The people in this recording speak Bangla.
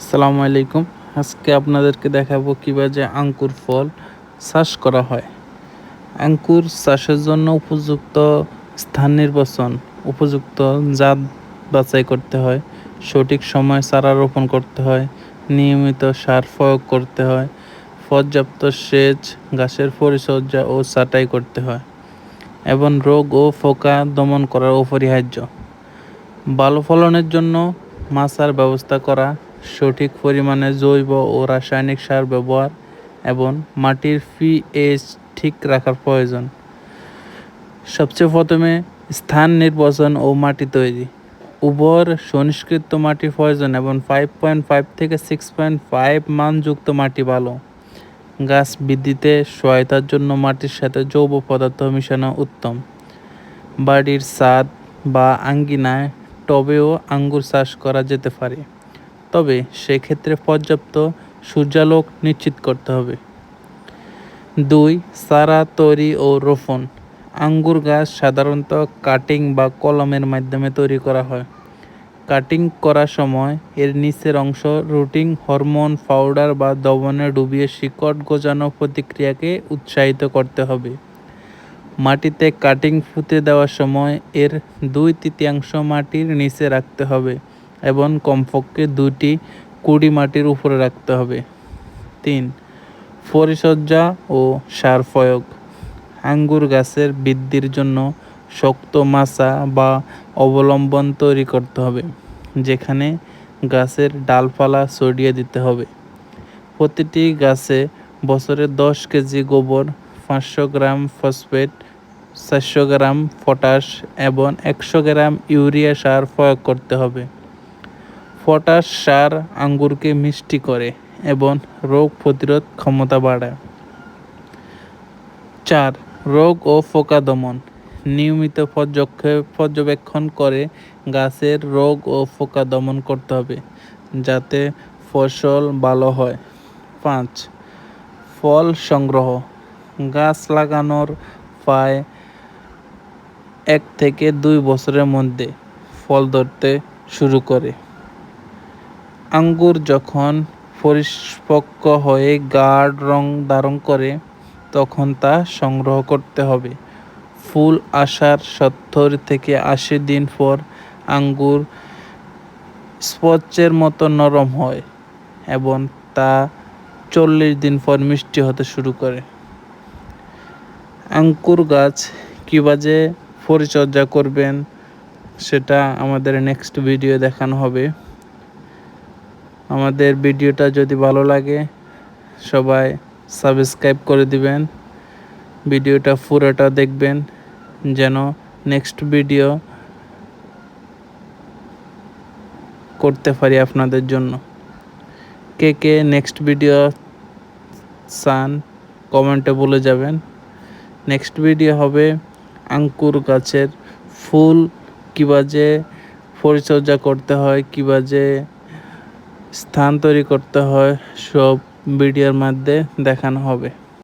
আসসালামু আলাইকুম। আজকে আপনাদেরকে দেখাবো কীভাবে যে আঙ্কুর ফল চাষ করা হয়। আঙ্কুর চাষের জন্য উপযুক্ত স্থান নির্বাচন, উপযুক্ত জাত বাছাই করতে হয়, সঠিক সময় চারা রোপণ করতে হয়, নিয়মিত সার প্রয়োগ করতে হয়, পর্যাপ্ত সেচ, গাছের পরিচর্যা ও ছাঁটাই করতে হয় এবং রোগ ও পোকা দমন করা অপরিহার্য। ভালো ফলনের জন্য মাছার ব্যবস্থা করা সঠিক পরিমাণে জৈব ও রাসায়নিক সার ব্যবহার এবং মাটির পিএইচ ঠিক রাখার প্রয়োজন। সবচেয়ে প্রথমে স্থান নির্বাচন ও মাটি তৈরি। উবর সুনিষ্কৃত মাটি প্রয়োজন এবং ফাইভ পয়েন্ট ফাইভ থেকে সিক্স পয়েন্ট ফাইভ মানযুক্ত মাটি ভালো। গাছ বৃদ্ধিতে সহায়তার জন্য মাটির সাথে জৈব পদার্থ মিশানো উত্তম। বাড়ির ছাদ বা আঙ্গিনায় টবেও আঙ্গুর চাষ করা যেতে পারে। তবে সেক্ষেত্রে পর্যাপ্ত সূর্যালোক নিশ্চিত করতে হবে। দুই, সারা তৈরি ও রোপণ। আঙ্গুর গাছ সাধারণত কাটিং বা কলমের মাধ্যমে তৈরি করা হয়। কাটিং করার সময় এর নিচের অংশ রুটিং হরমোন, পাউডার বা দবনে ডুবিয়ে শিকড় গোজানো প্রতিক্রিয়াকে উৎসাহিত করতে হবে। মাটিতে কাটিং ফুতে দেওয়ার সময় এর দুই তৃতীয়াংশ মাটির নিচে রাখতে হবে। এবং কমপক্ষে দুটি কুড়ি মাটির উপরে রাখতে হবে। তিন, পরিচর্যা ও সার প্রয়োগ। আঙ্গুর গাছের বৃদ্ধির জন্য শক্ত মাচা বা অবলম্বন তৈরি করতে হবে, যেখানে গাছের ডালপালা ছড়িয়ে দিতে হবে। প্রতিটি গাছে বছরে দশ কেজি গোবর, পাঁচশো গ্রাম ফসফেট, চারশো গ্রাম পটাশ এবং একশো গ্রাম ইউরিয়া সার প্রয়োগ করতে হবে। পটাশ সার আঙ্গুরকে মিষ্টি করে এবং রোগ প্রতিরোধ ক্ষমতা বাড়ায়। চার, রোগ ও পোকা দমন। নিয়মিত পর্যবেক্ষণ করে গাছের রোগ ও পোকা দমন করতে হবে যাতে ফসল ভালো হয়। পাঁচ, ফল সংগ্রহ। গাছ লাগানোর প্রায় এক থেকে দুই বছরের মধ্যে ফল ধরতে শুরু করে। আঙ্গুর যখন পরিপক্ক হয়ে গাঢ় রং ধারণ করে, তখন তা সংগ্রহ করতে হবে। ফুল আসার সত্তর থেকে আশি দিন পর আঙ্গুর স্পচের মতো নরম হয় এবং তা চল্লিশ দিন পর মিষ্টি হতে শুরু করে। আঙ্কুর গাছ কীভাবে পরিচর্যা করবেন, সেটা আমাদের নেক্সট ভিডিও দেখানো হবে। আমাদের ভিডিওটা যদি ভালো লাগে, সবাই সাবস্ক্রাইব করে দিবেন। ভিডিওটা পুরোটা দেখবেন, যেন নেক্সট ভিডিও করতে পারি আপনাদের জন্য। কে কে নেক্সট ভিডিও চান, কমেন্টে বলে যাবেন। নেক্সট ভিডিও হবে আঙ্কুর গাছের ফুল কীভাবে পরিচর্যা করতে হয় কীভাবে স্থান তৈরি করতে হয় সব ভিডিওর মধ্যে দেখানো হবে।